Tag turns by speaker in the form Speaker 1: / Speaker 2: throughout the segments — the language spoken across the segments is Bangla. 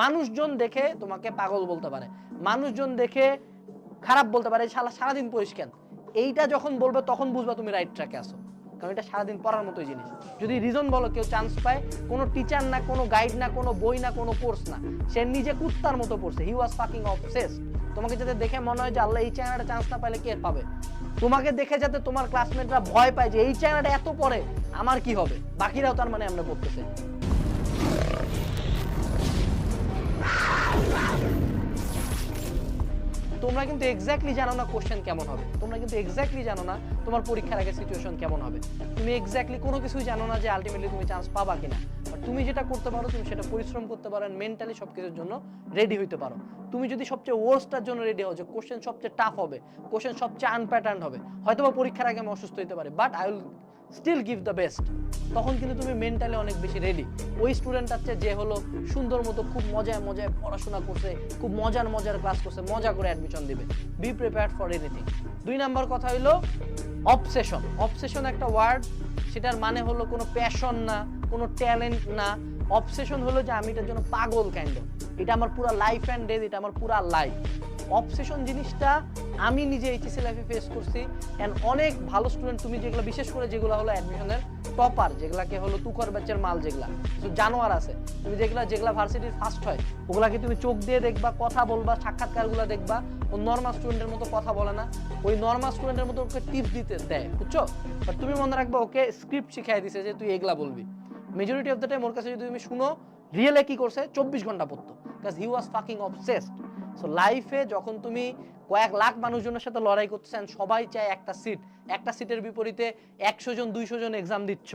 Speaker 1: মানুষজন দেখে তোমাকে পাগল বলতে পারে, মানুষজন দেখে খারাপ বলতে পারে সারা সারাদিন পরিষ্কার। এইটা যখন বলবে তখন বুঝবা তুমি রাইট ট্র্যাকে আসো কারণ এটা সারাদিন পড়ার মতোই জিনিস। যদি রিজন বলো, কেউ চান্স পায়, কোনো টিচার না, কোনো গাইড না, কোনো বই না, কোনো কোর্স না, সে নিজে কুত্তার মতো পড়ছে। হি ওয়াজ ফাকিং অবসেস তোমাকে যাতে দেখে মনে হয় যে আল্লাহ এই চ্যানেলটা চান্স না পাইলে কে পাবে? তোমাকে দেখে যাতে তোমার ক্লাসমেটরা ভয় পায় যে এই চ্যানেলটা এত পড়ে, আমার কি হবে? বাকিরাও তার মানে আমরা পড়তেছে তোমরা কিন্তু এক্স্যাক্টলি জানো না কোশ্চেন কেমন হবে। তোমরা কিন্তু এক্স্যাক্টলি জানো না তোমার পরীক্ষার আগে সিচুয়েশন কেমন হবে। তুমি এক্স্যাক্টলি কোনো কিছুই জানো না যে আলটিমেটলি তুমি চান্স পাবা কিনা। তুমি যেটা করতে পারো, তুমি সেটা পরিশ্রম করতে পারো মেন্টালি সব কিছুর জন্য রেডি হইতে পারো। তুমি যদি সবচেয়ে ওয়ার্স্টার জন্য রেডি হও যে কোশ্চেন সবচেয়ে টাফ হবে কোশ্চেন সবচেয়ে আনপ্যাটার্ন হবে হয়তো পরীক্ষার আগে আমি অসুস্থ হতে পারে but I will still give the best তখন কিন্তু তুমি মেন্টালি অনেক বেশি রেডি ওই স্টুডেন্ট আছে যে হলো সুন্দর মতো খুব মজায় মজায় পড়াশোনা করছে, খুব মজার মজার ক্লাস করছে, মজা করে অ্যাডমিশন দিবে। বি প্রিপেয়ার্ড ফর এনিথিং দুই নাম্বার কথা হইল অবসেশন অবসেশন একটা ওয়ার্ড সেটার মানে হলো কোনো প্যাশন না, কোনো ট্যালেন্ট না। অবসেশন হলো যে আমি এটার জন্য পাগল কাইন্ড এটা আমার পুরো লাইফ অ্যান্ড ডেজ এটা আমার পুরো লাইফ অবসেশন জিনিসটা আমি নিজে এইচএসসি লাইফে ফেস করছি অ্যান্ড অনেক ভালো স্টুডেন্ট তুমি যেগুলো, বিশেষ করে যেগুলো হলো অ্যাডমিশনের টপার যেগুলাকে হলো তুকর ব্যাচের মাল যেগুলা কিছু জানোয়ার আছে। তুমি যেগুলা যেগুলা ভার্সিটির ফার্স্ট হয়, ওগুলাকে তুমি চোখ দিয়ে দেখবা, কথা বলবা, সাক্ষাৎকারগুলো দেখবা, ও নর্মাল স্টুডেন্টের মতো কথা বলে না, ওই নর্মাল স্টুডেন্টের মতো ওকে টিপস দিতে দেয়, বুঝছ? বাট তুমি মনে রাখবা, ওকে স্ক্রিপ্ট শিখাই দিছে যে তুই এগুলা বলবি। মেজরিটি অফ দ্য টাইম ওর কাছে যদি তুমি শুনো রিয়েলে কি করছে? চব্বিশ ঘণ্টা পড়তো because he was fucking obsessed so লাইফে যখন তুমি কয়েক লাখ মানুষজনের সাথে লড়াই করতেছেন সবাই চায় একটা সিট একটা সিটের বিপরীতে একশো জন, দুইশো জন এক্সাম দিচ্ছ।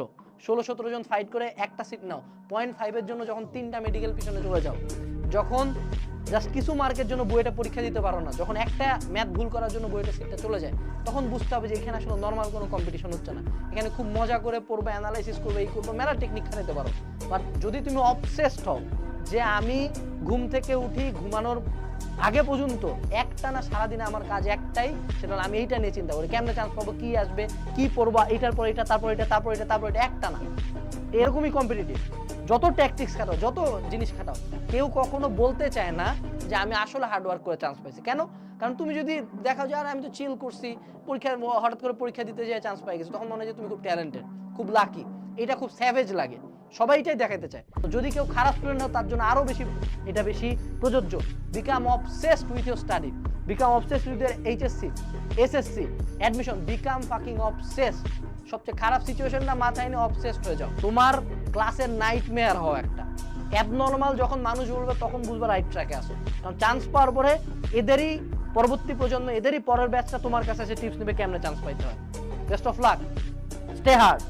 Speaker 1: ষোলো, সতেরো জন ফাইট করে একটা সিট নাও। পয়েন্ট ফাইভের জন্য যখন তিনটা মেডিকেল পিছনে চলে যাও, যখন জাস্ট কিছু মার্কের জন্য বইটা পরীক্ষা দিতে পারো না, যখন একটা ম্যাথ ভুল করার জন্য বইটা সিটটা চলে যায়, তখন বুঝতে হবে যে এখানে আসলে নর্মাল কোনো কম্পিটিশন হচ্ছে না। এখানে খুব মজা করে পড়বে অ্যানালাইসিস করবে, এই করবে, মেলা টেকনিক খাটাতে পারো। বাট যদি তুমি অবসেসড হও যে আমি ঘুম থেকে উঠি, ঘুমানোর আগে পর্যন্ত একটা না সারাদিনে আমার কাজ একটাই, সেটা আমি এইটা নিয়ে চিন্তা করি। কেমনে চান্স পাবো, কি আসবে, কি পড়ব এইটার পর এটা তারপর এটা তারপর এটা তারপর এটা একটা না। এরকমই কম্পিটিটিভ যত ট্যাকটিক্স খাটাও, যত জিনিস খাটাও, কেউ কখনো বলতে চায় না যে আমি আসলে হার্ডওয়ার্ক করে চান্স পাইছি। কেন? কারণ তুমি যদি দেখাও যে, আর, আমি তো চিল করছি। পরীক্ষার হঠাৎ করে পরীক্ষা দিতে যেয়ে চান্স পাই গেছি, তখন মনে হয় যে তুমি খুব ট্যালেন্টেড খুব লাকি এটা খুব স্যাভেজ লাগে। সবাই এটাই দেখাতে চায়। যদি কেউ খারাপ স্টুডেন্ট হয় তার জন্য আরও বেশি, এটা বেশি প্রযোজ্য। Become obsessed with your study become obsessed with year HSC SSC admission become fucking obsessed সবচেয়ে খারাপ সিচুয়েশন না, মাথায় নিয়ে অবসেসড হয়ে যাও। তোমার ক্লাসের নাইট মেয়ার হও একটা। অ্যাবনর্মাল যখন মানুষ বলবে, তখন বুঝবে রাইট ট্র্যাকে আসো কারণ চান্স পাওয়ার পরে এদেরই পরবর্তী প্রজন্ম, এদেরই পরের ব্যাচটা তোমার কাছে এসে টিপস নেবে, কেমনে চান্স পাইতে হয়। Best of luck stay hard